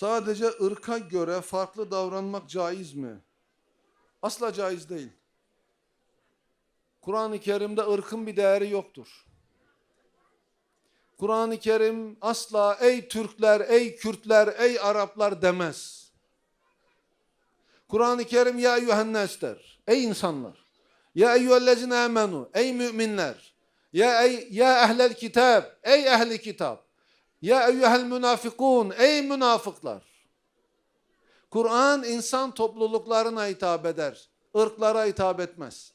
Sadece ırka göre farklı davranmak caiz mi? Asla caiz değil. Kur'an-ı Kerim'de ırkın bir değeri yoktur. Kur'an-ı Kerim asla ey Türkler, ey Kürtler, ey Araplar demez. Kur'an-ı Kerim ya eyyühennes der. Ey insanlar. Ya eyyühellezine amenu. Ey müminler. Ya ey ya ehlel kitab. Ey ehli kitap. Ya eyyuhel münafikun. Ey münafıklar. Kur'an insan topluluklarına hitap eder. ırklara hitap etmez.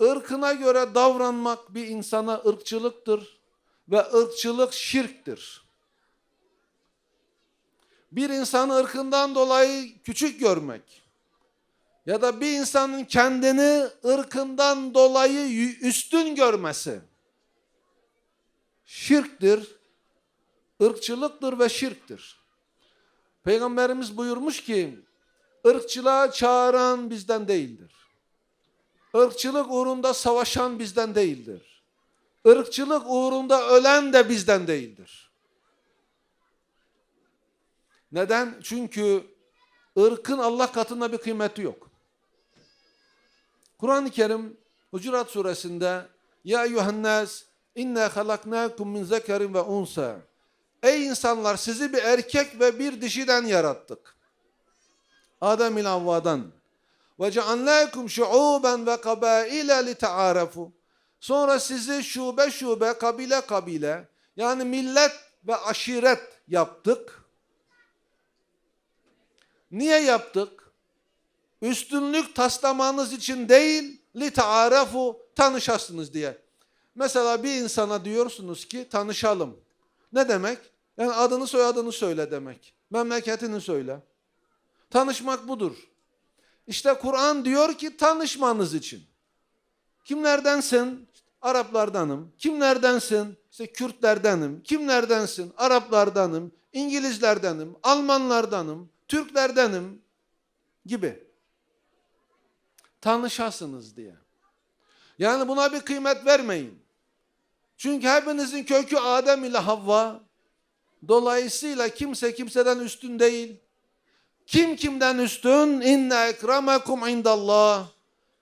Irkına göre davranmak bir insana ırkçılıktır ve ırkçılık şirktir. Bir insanı ırkından dolayı küçük görmek ya da bir insanın kendini ırkından dolayı üstün görmesi şirktir, ırkçılıktır ve şirktir. Peygamberimiz buyurmuş ki, ırkçılığa çağıran bizden değildir. Irkçılık uğrunda savaşan bizden değildir. Irkçılık uğrunda ölen de bizden değildir. Neden? Çünkü ırkın Allah katında bir kıymeti yok. Kur'an-ı Kerim Hucurat suresinde Ya eyyühennâs inna halaknâkum min zekerin ve unsa Ey insanlar sizi bir erkek ve bir dişiden yarattık. Adem ile Havva'dan. Ve ceallâkum şu'ûben ve kabâile li te'ârefu. Sonra sizi şube şube, kabile kabile, yani millet ve aşiret yaptık. Niye yaptık? Üstünlük taslamanız için değil, li te'ârefu, tanışasınız diye. Mesela bir insana diyorsunuz ki tanışalım. Ne demek? Yani adını soyadını söyle demek. Memleketini söyle. Tanışmak budur. İşte Kur'an diyor ki tanışmanız için. Kimlerdensin? Araplardanım. Kimlerdensin? İşte Kürtlerdenim. Kimlerdensin? Araplardanım. İngilizlerdenim. Almanlardanım. Türklerdenim gibi. Tanışasınız diye. Yani buna bir kıymet vermeyin. Çünkü hepinizin kökü Adem ile Havva. Dolayısıyla kimse kimseden üstün değil. Kim kimden üstün? İnne ekremekum indallah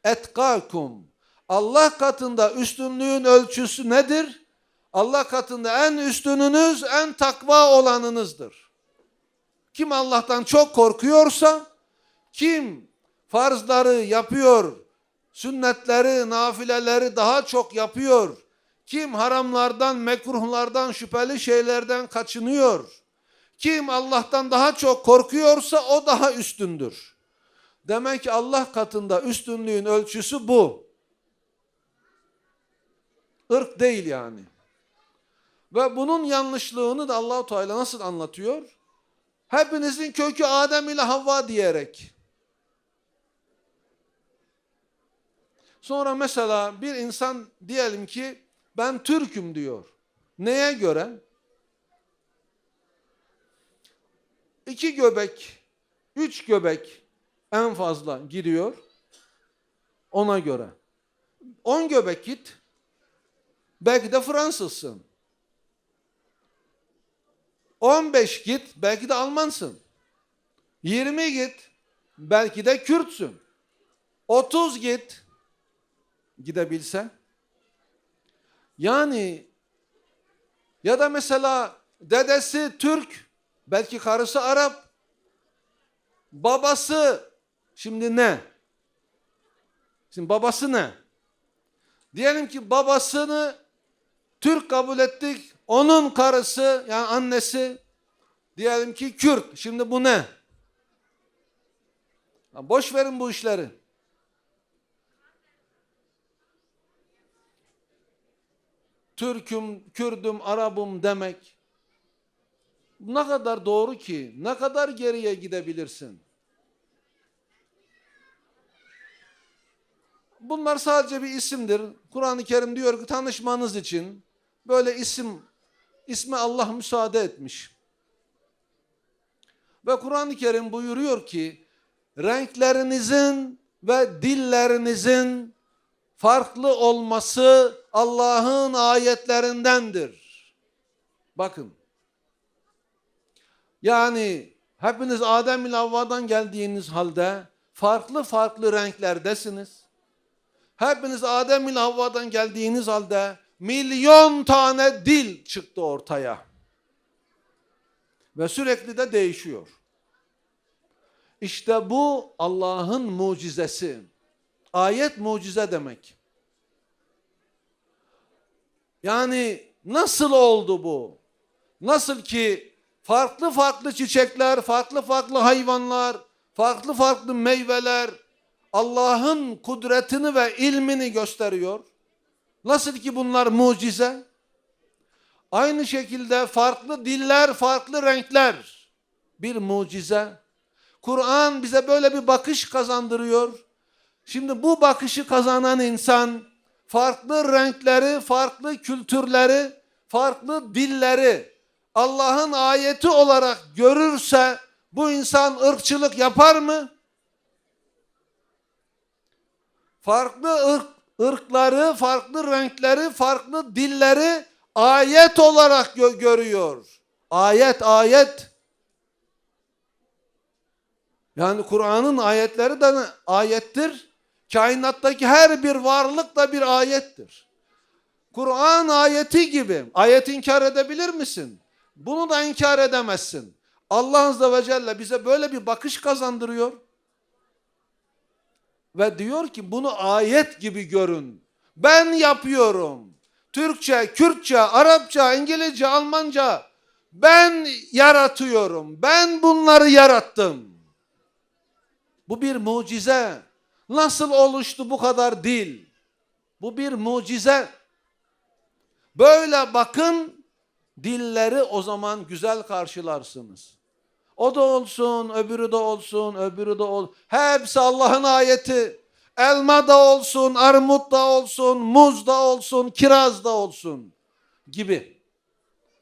etkakum. Allah katında üstünlüğün ölçüsü nedir? Allah katında en üstününüz, en takva olanınızdır. Kim Allah'tan çok korkuyorsa, kim farzları yapıyor, sünnetleri, nafileleri daha çok yapıyor, kim haramlardan, mekruhlardan, şüpheli şeylerden kaçınıyor, kim Allah'tan daha çok korkuyorsa o daha üstündür. Demek ki Allah katında üstünlüğün ölçüsü bu. Irk değil yani. Ve bunun yanlışlığını da Allahu Teala nasıl anlatıyor? Hepinizin kökü Adem ile Havva diyerek. Sonra mesela bir insan diyelim ki ben Türk'üm diyor. Neye göre? İki göbek, üç göbek en fazla giriyor. Ona göre. On göbek git. Belki de Fransızsın. 15 git, belki de Almansın. 20 git, belki de Kürtsün. 30 git, gidebilsen. Yani ya da mesela dedesi Türk, belki karısı Arap, babası şimdi ne? Şimdi babası ne? Diyelim ki babasını Türk kabul ettik, onun karısı yani annesi diyelim ki Kürt. Şimdi bu ne? Boş verin bu işleri. Türk'üm, Kürdüm, Arap'ım demek ne kadar doğru ki, ne kadar geriye gidebilirsin? Bunlar sadece bir isimdir. Kur'an-ı Kerim diyor ki tanışmanız için böyle isim, isme Allah müsaade etmiş. Ve Kur'an-ı Kerim buyuruyor ki renklerinizin ve dillerinizin farklı olması Allah'ın ayetlerindendir. Bakın. Yani hepiniz Adem ile Havva'dan geldiğiniz halde farklı farklı renklerdesiniz. Hepiniz Adem ile Havva'dan geldiğiniz halde milyon tane dil çıktı ortaya. Ve sürekli de değişiyor. İşte bu Allah'ın mucizesi. Ayet mucize demek. Yani nasıl oldu bu? Nasıl ki farklı farklı çiçekler, farklı farklı hayvanlar, farklı farklı meyveler Allah'ın kudretini ve ilmini gösteriyor. Nasıl ki bunlar mucize? Aynı şekilde farklı diller, farklı renkler bir mucize. Kur'an bize böyle bir bakış kazandırıyor. Şimdi bu bakışı kazanan insan farklı renkleri, farklı kültürleri, farklı dilleri Allah'ın ayeti olarak görürse bu insan ırkçılık yapar mı? Farklı ırk, ırkları, farklı renkleri, farklı dilleri ayet olarak gö- görüyor. Ayet, ayet. Yani Kur'an'ın ayetleri de ayettir. Kainattaki her bir varlık da bir ayettir. Kur'an ayeti gibi. Ayet inkar edebilir misin? Bunu da inkar edemezsin. Allah Azze ve Celle bize böyle bir bakış kazandırıyor. Ve diyor ki bunu ayet gibi görün. Ben yapıyorum. Türkçe, Kürtçe, Arapça, İngilizce, Almanca ben yaratıyorum. Ben bunları yarattım. Bu bir mucize. Nasıl oluştu bu kadar dil? Bu bir mucize. Böyle bakın dilleri o zaman güzel karşılarsınız. O da olsun, öbürü de olsun, öbürü de ol. Hepsi Allah'ın ayeti. Elma da olsun, armut da olsun, muz da olsun, kiraz da olsun gibi.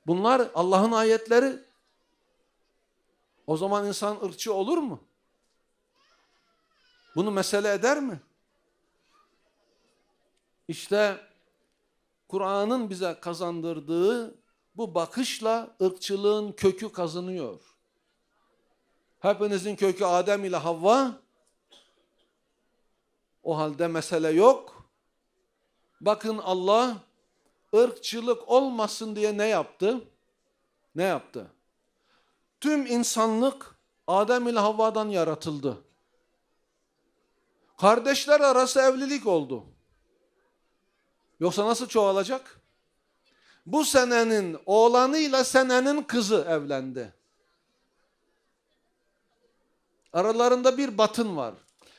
Bunlar Allah'ın ayetleri. O zaman insan ırkçı olur mu? Bunu mesele eder mi? İşte Kur'an'ın bize kazandırdığı bu bakışla ırkçılığın kökü kazınıyor. Hepinizin kökü Adem ile Havva. O halde mesele yok. Bakın Allah ırkçılık olmasın diye ne yaptı? Ne yaptı? Tüm insanlık Adem ile Havva'dan yaratıldı. Kardeşler arası evlilik oldu. Yoksa nasıl çoğalacak? Bu senenin oğlanıyla senenin kızı evlendi. Aralarında bir batın var.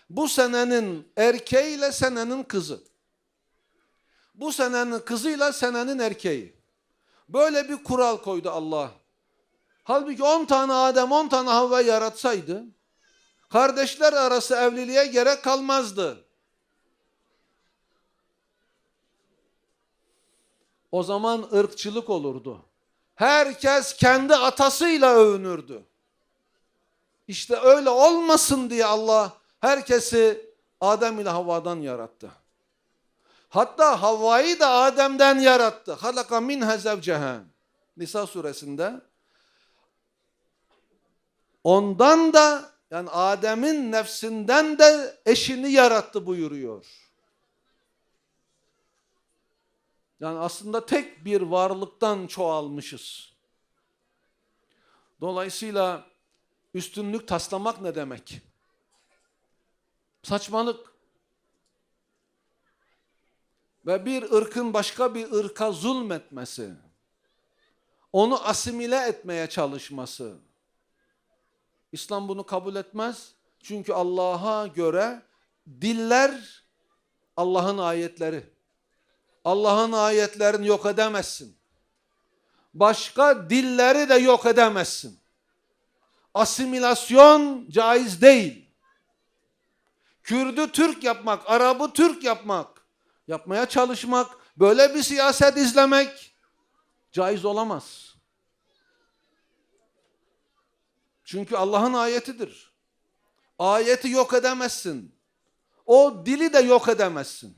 Bu senenin erkeğiyle senenin kızı. Bu senenin kızıyla senenin erkeği. Böyle bir kural koydu Allah. Halbuki 10 tane Adem 10 tane Havva yaratsaydı kardeşler arası evliliğe gerek kalmazdı. O zaman ırkçılık olurdu. Herkes kendi atasıyla övünürdü. İşte öyle olmasın diye Allah herkesi Adem ile Havva'dan yarattı. Hatta Havva'yı da Adem'den yarattı. Halaka minha zevceha. Nisa suresinde. Ondan da yani Adem'in nefsinden de eşini yarattı buyuruyor. Yani aslında tek bir varlıktan çoğalmışız. Dolayısıyla üstünlük taslamak ne demek? Saçmalık. Ve bir ırkın başka bir ırka zulmetmesi, onu asimile etmeye çalışması. İslam bunu kabul etmez. Çünkü Allah'a göre diller Allah'ın ayetleri. Allah'ın ayetlerini yok edemezsin. Başka dilleri de yok edemezsin. Asimilasyon caiz değil. Kürdü Türk yapmak, Arabı Türk yapmak, yapmaya çalışmak, böyle bir siyaset izlemek caiz olamaz. Çünkü Allah'ın ayetidir. Ayeti yok edemezsin. O dili de yok edemezsin.